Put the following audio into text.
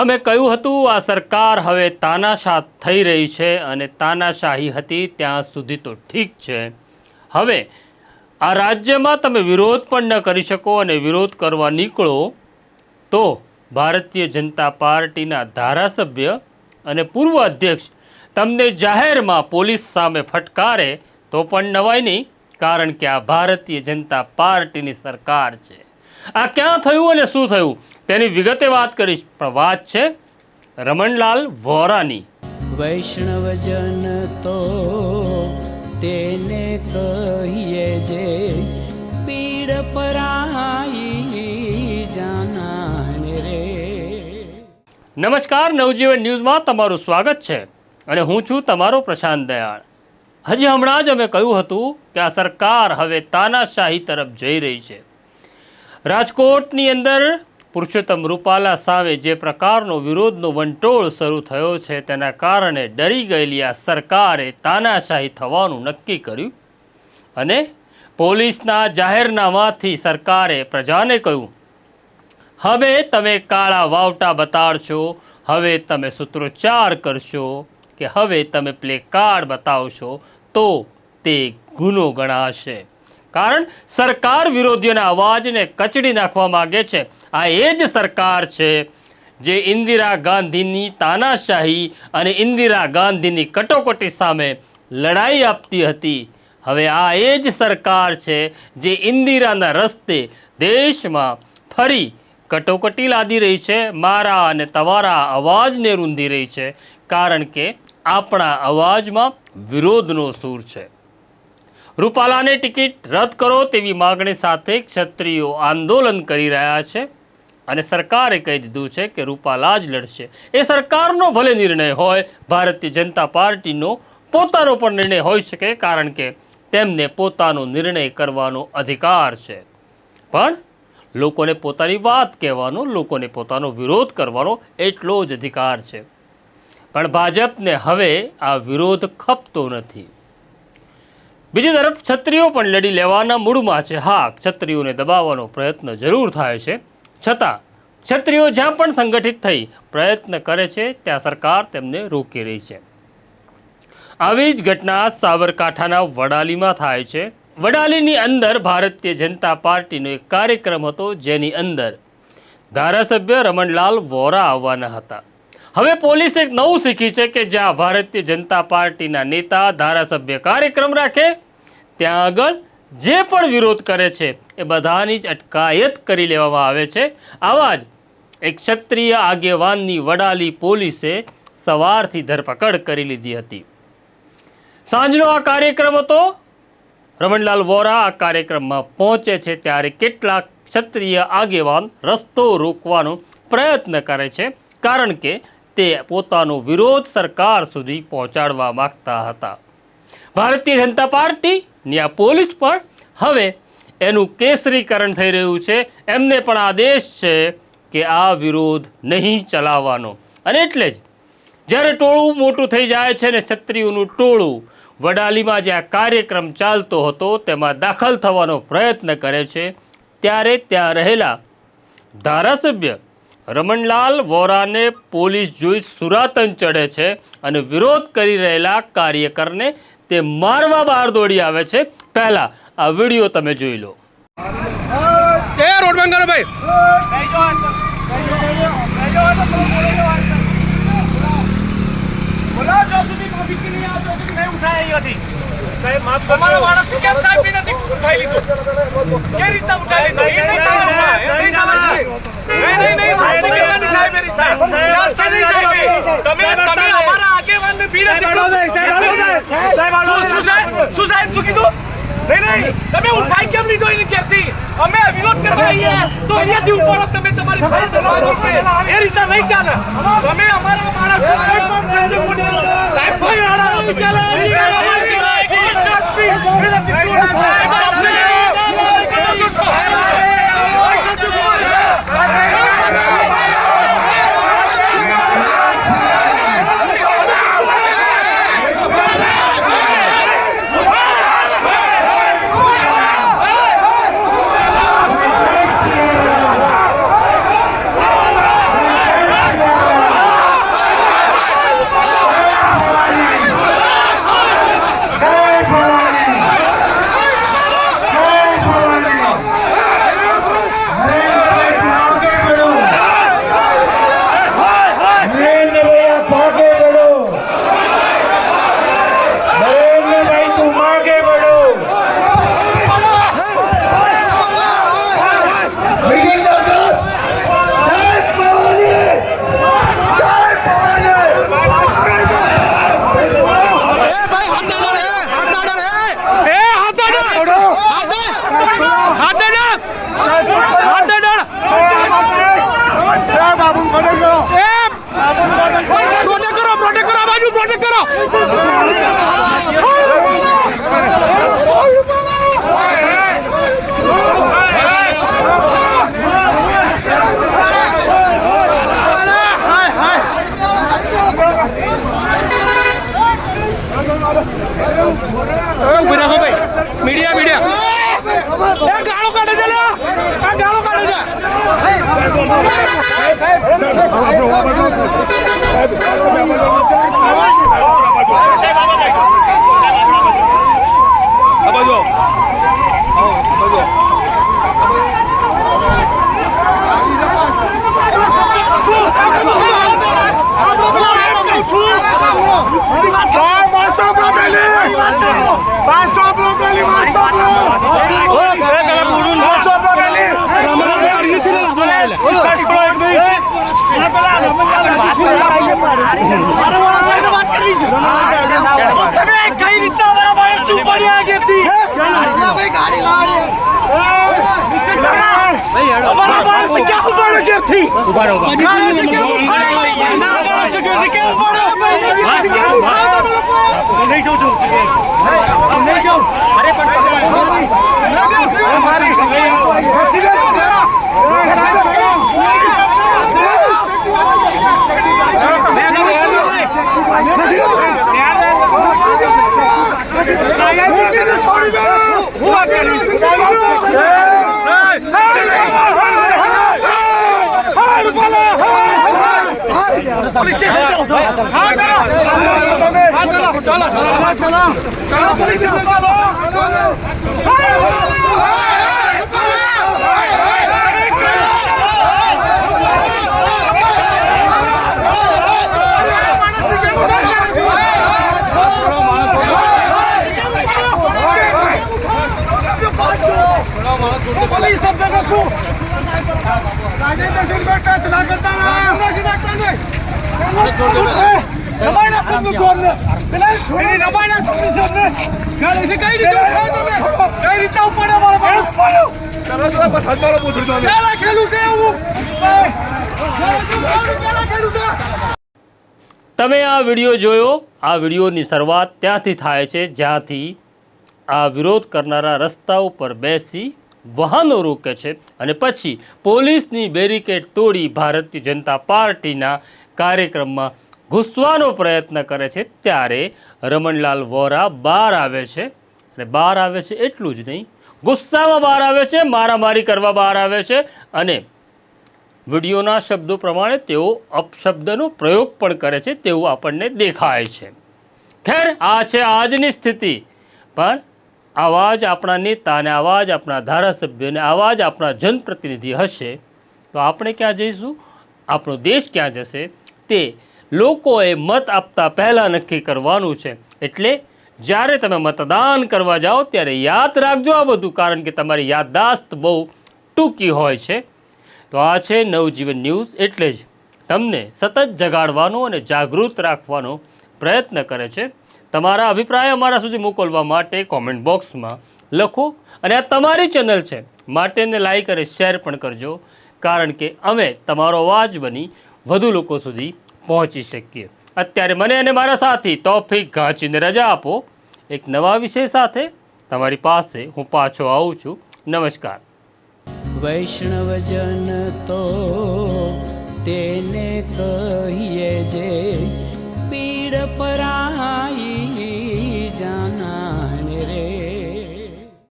અમે કહ્યું હતું, આ સરકાર હવે તાનાશાહ થઈ રહી છે અને તાનાશાહી હતી ત્યાં સુધી તો ઠીક છે. હવે, આ રાજ્યમાં તમે વિરોધ પણ ન કરી શકો અને વિરોધ કરવા નીકળો, તો ભારતીય જનતા પાર્ટીના ધારાસભ્ય અને પૂર્વ અધ્યક્ષ તમને જાહેરમાં પોલીસ સામે ફટકારે તો પણ નવાય નહીં, કારણ કે આ ભારતીય જનતા પાર્ટીની સરકાર છે. આ ક્યાં થયું અને શું થયું? તેની વિગતે વાત કરીશ. પણ વાત છે રમણલાલ વોરાની. વૈષ્ણવજન તો તેને કહીએ જે પીડ પરાઈ જાનાને રે. નમસ્કાર નવજીવન ન્યૂઝમાં તમારું સ્વાગત છે અને હું છું તમારો પ્રશાંત દયાળ. હજી હમણાં જ અમે કહ્યું હતું કે આ સરકાર હવે તાનાશાહી તરફ જઈ રહી છે. રાજકોટની અંદર પુરુષોત્તમ રૂપાલા સામે જે પ્રકારનો વિરોધનો વંટોળ શરૂ થયો છે તેના કારણે ડરી ગયેલી આ સરકારે તાનાશાહી થવાનું નક્કી કર્યું. અને પોલીસના જાહેરનામાથી સરકારે પ્રજાને કહ્યું, હવે તમે કાળા વાવટા બતાડશો, હવે તમે સૂત્રોચ્ચાર કરશો કે હવે તમે પ્લે કાર્ડ બતાવશો, તો તે ગુનો ગણાશે. કારણ સરકાર વિરોધીઓના અવાજને કચડી નાખવા માગે છે. આ એ જ સરકાર છે જે ઇન્દિરા ગાંધીની તાનાશાહી અને ઇન્દિરા ગાંધીની કટોકટી સામે લડાઈ આપતી હતી. હવે આ એ જ સરકાર છે જે ઇન્દિરાના રસ્તે દેશમાં ફરી કટોકટી લાદી રહી છે, મારા અને તમારા અવાજને રૂંધી રહી છે, કારણ કે આપણા અવાજમાં વિરોધનો સૂર છે. રૂપાલાને ટિકિટ રદ કરો તેવી માગણી સાથે ક્ષત્રિયો આંદોલન કરી રહ્યા છે અને સરકારે કહી દીધું છે કે રૂપાલા જ લડશે. એ સરકારનો ભલે નિર્ણય હોય, ભારતીય જનતા પાર્ટીનો પોતાનો પણ નિર્ણય હોઈ શકે કારણ કે તેમને પોતાનો નિર્ણય કરવાનો અધિકાર છે. પણ લોકોને પોતાની વાત કહેવાનો, લોકોને પોતાનો વિરોધ કરવાનો એટલો જ અધિકાર છે. પણ ભાજપને હવે આ વિરોધ ખપતો નથી. બીજી તરફ છત્રીઓ પણ લડી લેવાના મૂડમાં છે. હા છત્રીઓને દબાવવાનો પ્રયત્ન જરૂર થાય છે. છતાં, છત્રીઓ જ્યાં પણ સંગઠિત થઈ પ્રયત્ન કરે છે, ત્યાં સરકાર તેમને રોકી રહી છે. આવી જ ઘટના સાબરકાંઠાના વડાલીમાં થાય છે. વડાલીની અંદર ભારતીય જનતા પાર્ટીનો એક કાર્યક્રમ હતો, જેની અંદર ધારાસભ્ય રમણલાલ વોરા આવવાના હતા. હવે પોલીસ એક નવું શીખી છે કે જ્યાં ભારતીય જનતા પાર્ટીના નેતા, ધારાસભ્ય કાર્યક્રમ રાખે, ત્યાં આગળ જે પણ વિરોધ કરે છે, એ બધાની જ અટકાયત કરી લેવામાં આવે છે. આવા જ એક ક્ષત્રિય આગેવાનની વડાલી પોલીસે સવારથી ધરપકડ કરી લીધી હતી. સાંજનો આ કાર્યક્રમ હતો. રમણલાલ વોરા આ કાર્યક્રમમાં પહોંચે છે ત્યારે કેટલાક ક્ષત્રિય આગેવાન રસ્તો રોકવાનો પ્રયત્ન કરે છે. કારણ કે તે પોતાનો વિરોધ સરકાર સુધી પહોંચાડવા માંગતા હતા. ભારતીય જનતા પાર્ટી ની આ પોલીસ પણ હવે એનું કેસરીકરણ થઈ રહ્યું છે. એમને પણ આદેશ છે કે આ વિરોધ નહીં ચલાવવાનો. અને એટલે જ જ્યારે ટોળું મોટું થઈ જાય છે ને ક્ષત્રિયોનું ટોળું વડાલીમાં જે આ કાર્યક્રમ ચાલતો હતો તેમાં દાખલ થવાનો પ્રયત્ન કરે છે, ત્યારે ત્યાં રહેલા ધારાસભ્ય રમણલાલ વોરાને પોલીસ જોઈ સુરાતન ચઢે છે અને વિરોધ કરી રહેલા કાર્યકરને તે મારવા બહાર દોડી આવે છે. પહેલા આ વીડિયો તમે જોઈ લો. એ રોડ બંધ કરો ભાઈ. બોલા જો સુધી ટ્રાફિક નહીં આ જો નહીં ઉઠાય અહીંયાથી સાહેબ માફ કરજો તમારા માણસને કેમ સાહેબ બી નથી? ઉઠાઈ લીધો. કે રીતના ઉઠાઈ લીધો? એ નહીં થવાનું એ નહીં થવાનું નહીં નહીં વાત કરવાની સાહેબ એની સાહેબ ચાલશે નહીં સાહેબ તમે તમે અમારા આગેવાનને બી નથી શું સાહેબ શું સાહેબ શું કીધું નહીં નહીં તમે ઉઠાઈ કેમ લીધો એની ઘેરથી અમે વિરોધ કરવા આવીએ તો અહીંયાથી ઉપર તમે તમારી નિભાવો છે. એ રીતના નહીં ચાલે તમે અમારા માણસ કોઈ પણ સંજોગો નહીં સાહેબ કોઈ રાડા નહીં ચાલે નહીં જાઉં છું નહીં જાઉં પોલીસ સ્ટેશન જાઓ હા ચાલો ચાલો. ચાલો. ચાલો પોલીસ સ્ટેશન ચાલો પોલીસ શબ્દ શું તમે આ વીડિયો જોયો? આ વિડીયોની શરૂઆત ત્યાંથી થાય છે, જ્યાંથી આ વિરોધ કરનારા રસ્તા ઉપર બેસી વાહનો રોકે છે અને પછી પોલીસની બેરિકેડ તોડી ભારતીય જનતા પાર્ટીના કાર્યક્રમમાં ઘૂસવાનો પ્રયત્ન કરે છે ત્યારે રમણલાલ વોરા બહાર આવે છે. અને બહાર આવે છે એટલું જ નહીં, ગુસ્સામાં બહાર આવે છે, મારામારી કરવા બહાર આવે છે અને વિડીયોના શબ્દો પ્રમાણે તેઓ અપશબ્દનો પ્રયોગ પણ કરે છે તેવું આપણને દેખાય છે. ખેર, આ છે આજની સ્થિતિ. પણ આવા જ આપણા નેતા અને આવા જ આપણા ધારાસભ્ય અને આવા જ આપણા જનપ્રતિનિધિ હશે તો આપણે ક્યાં જઈશું? આપણો દેશ ક્યાં જશે? તે લોકોએ મત આપતા પહેલાં નક્કી કરવાનું છે. એટલે જ્યારે તમે મતદાન કરવા જાઓ, ત્યારે યાદ રાખજો આ બધું, કારણ કે તમારી યાદદાસ્ત બહુ ટૂંકી હોય છે. તો આ છે નવજીવન ન્યૂઝ, એટલે જ તમને સતત જગાડવાનો અને જાગૃત રાખવાનો પ્રયત્ન કરે છે. તમારા અભિપ્રાય અમારા સુધી મોકલવા માટે કોમેન્ટ બોક્સમાં લખો. અને આ તમારી ચેનલ છે. માટે એને લાઈક અને શેર પણ કરજો, કારણ કે અમે તમારો અવાજ બની વધુ લોકો સુધી પહોંચી શકીએ. અત્યારે મને અને મારા સાથી તોફિક ઘાંચીને રજા આપો. એક નવા વિષય સાથે તમારી પાસે હું પાછો આવું છું. નમસ્કાર. વૈષ્ણવજન તો તેને કહીએ જે પીડ પરાઈ